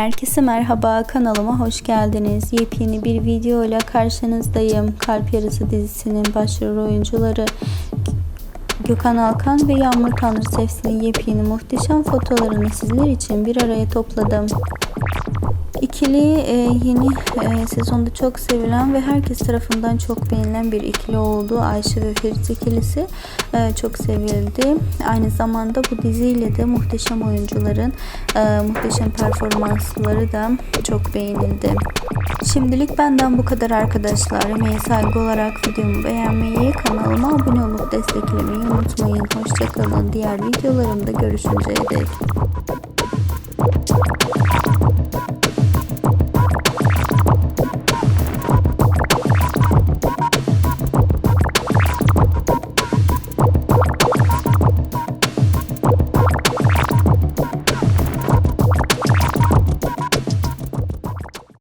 Herkese merhaba kanalıma hoş geldiniz. Yepyeni bir video ile karşınızdayım. Kalp Yarısı dizisinin başrol oyuncuları Gökhan Alkan ve Yağmur Tanrısevs'in yepyeni muhteşem fotolarını sizler için bir araya topladım. İkili e, yeni e, sezonda çok sevilen ve herkes tarafından çok beğenilen bir ikili oldu. Ayşe ve Ferit ikilisi e, çok sevildi. Aynı zamanda bu diziyle de muhteşem oyuncuların e, muhteşem performansları da çok beğenildi. Şimdilik benden bu kadar arkadaşlar. Emeğe saygı olarak videomu beğenmeyi, kanalıma abone olup desteklemeyi unutmayın. Hoşçakalın. Diğer videolarımda görüşünceye dek.